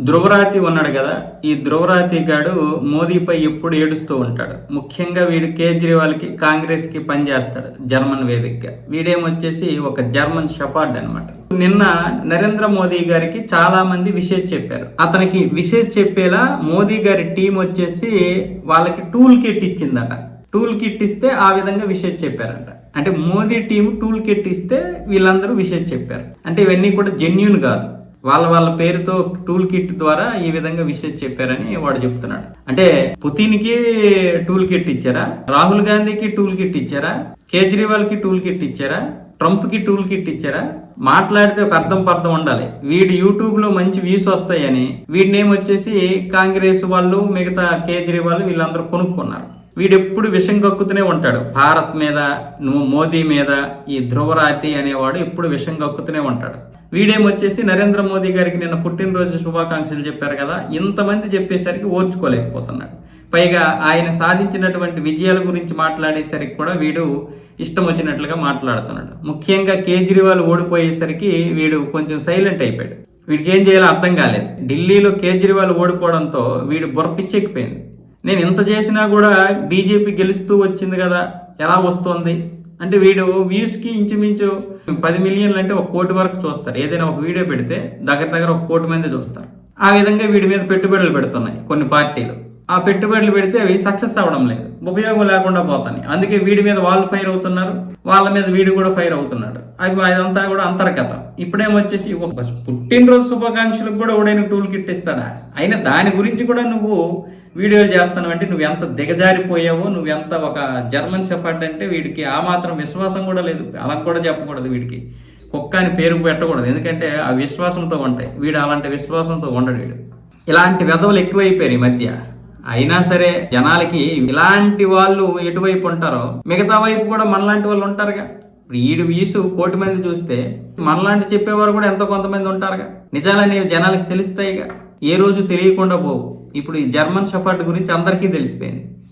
ధ్రువరాతి ఉన్నాడు కదా ఈ ధ్రువరాతి గాడు మోదీపై ఎప్పుడు ఏడుస్తూ ఉంటాడు. ముఖ్యంగా వీడు కేజ్రీవాల్కి కాంగ్రెస్కి పనిచేస్తాడు జర్మన్ వేదికగా. వీడేమొచ్చేసి ఒక జర్మన్ షఫార్డ్ అనమాట నిన్న నరేంద్ర మోదీ గారికి చాలా మంది విషేజ్ చెప్పారు. అతనికి విషేజ్ చెప్పేలా మోదీ గారి టీం వచ్చేసి వాళ్ళకి టూల్ కిట్ ఇచ్చిందట. టూల్ కిట్ ఇస్తే ఆ విధంగా విషేజ్ చెప్పారంట. అంటే మోదీ టీం టూల్ కిట్ ఇస్తే వీళ్ళందరూ విషేజ్ చెప్పారు. అంటే ఇవన్నీ కూడా జెన్యున్ కాదు. వాళ్ళ వాళ్ళ పేరుతో టూల్ కిట్ ద్వారా ఈ విధంగా విషయం చెప్పారని వాడు చెప్తున్నాడు. అంటే పుతిన్కి టూల్ కిట్ ఇచ్చారా? రాహుల్ గాంధీకి టూల్ కిట్ ఇచ్చారా? కేజ్రీవాల్కి టూల్ కిట్ ఇచ్చారా? ట్రంప్కి టూల్ కిట్ ఇచ్చారా? మాట్లాడితే ఒక అర్థం పర్థం ఉండాలి. వీడి యూట్యూబ్లో మంచి వ్యూస్ వస్తాయని వీడి నేమ్ వచ్చేసి కాంగ్రెస్ వాళ్ళు మిగతా కేజ్రీవాల్ వీళ్ళందరూ కొనుక్కున్నారు. వీడు ఎప్పుడు విషం కక్కుతూనే ఉంటాడు. భారత్ మీద నువ్వు మోదీ మీద ఈ ధ్రువరాతి అనేవాడు ఎప్పుడు విషం కక్కుతూనే ఉంటాడు. వీడేమొచ్చేసి నరేంద్ర మోదీ గారికి నిన్న పుట్టినరోజు శుభాకాంక్షలు చెప్పారు కదా ఇంతమంది చెప్పేసరికి ఓర్చుకోలేకపోతున్నాడు. పైగా ఆయన సాధించినటువంటి విజయాల గురించి మాట్లాడేసరికి కూడా వీడు ఇష్టం వచ్చినట్లుగా మాట్లాడుతున్నాడు. ముఖ్యంగా కేజ్రీవాల్ ఓడిపోయేసరికి వీడు కొంచెం సైలెంట్ అయిపోయాడు. వీడికి ఏం చేయాలో అర్థం కాలేదు. ఢిల్లీలో కేజ్రీవాల్ ఓడిపోవడంతో వీడు బుర్రపిచ్చెక్కిపోయింది నేను ఇంత చేసినా కూడా బీజేపీ గెలుస్తూ వచ్చింది కదా ఎలా వస్తోంది? అంటే వీడు వ్యూస్కి ఇంచుమించు పది మిలియన్లు అంటే ఒక కోటి వరకు చూస్తారు. ఏదైనా ఒక వీడియో పెడితే దగ్గర దగ్గర ఒక కోటి మంది చూస్తారు. ఆ విధంగా వీడి మీద పెట్టుబడులు పెడుతున్నాయి కొన్ని పార్టీలు. ఆ పెట్టుబడులు పెడితే అవి సక్సెస్ అవ్వడం లేదు. ఉపయోగం లేకుండా పోతున్నాయి. అందుకే వీడి మీద వాళ్ళు ఫైర్ అవుతున్నారు. వాళ్ళ మీద వీడు కూడా ఫైర్ అవుతున్నాడు. అది అదంతా కూడా అంతర్గతం. ఇప్పుడేమొచ్చేసి ఒక పుట్టినరోజు శుభాకాంక్షలకు కూడా ఎవడైనా టూల్ కిట్ ఇస్తాడా? అయినా దాని గురించి కూడా నువ్వు వీడియోలు చేస్తాను అంటే నువ్వు ఎంత దిగజారిపోయావో నువ్వు ఎంత ఒక జర్మన్ సెఫర్డ్ అంటే వీడికి ఆ మాత్రం విశ్వాసం కూడా లేదు. అలా కూడా చెప్పకూడదు వీడికి. కుక్క అని పేరు పెట్టకూడదు. ఎందుకంటే ఆ విశ్వాసంతో ఉంటాయి. వీడు అలాంటి విశ్వాసంతో ఉండడు వీడు. ఇలాంటి వెధవులు ఎక్కువైపోయారు ఈ మధ్య. అయినా సరే జనాలకి ఇలాంటి వాళ్ళు ఎటువైపు ఉంటారో మిగతా వైపు కూడా మనలాంటి వాళ్ళు ఉంటారుగా. వీడు వీసు కోటి మంది చూస్తే మనలాంటి చెప్పేవారు కూడా ఎంతో కొంతమంది ఉంటారుగా. నిజాలనేవి జనాలకు తెలుస్తాయిగా. ఏ రోజు తెలియకుండా పోవు. ఇప్పుడు ఈ జర్మన్ షఫర్డ్ గురించి అందరికీ తెలిసిపోయింది.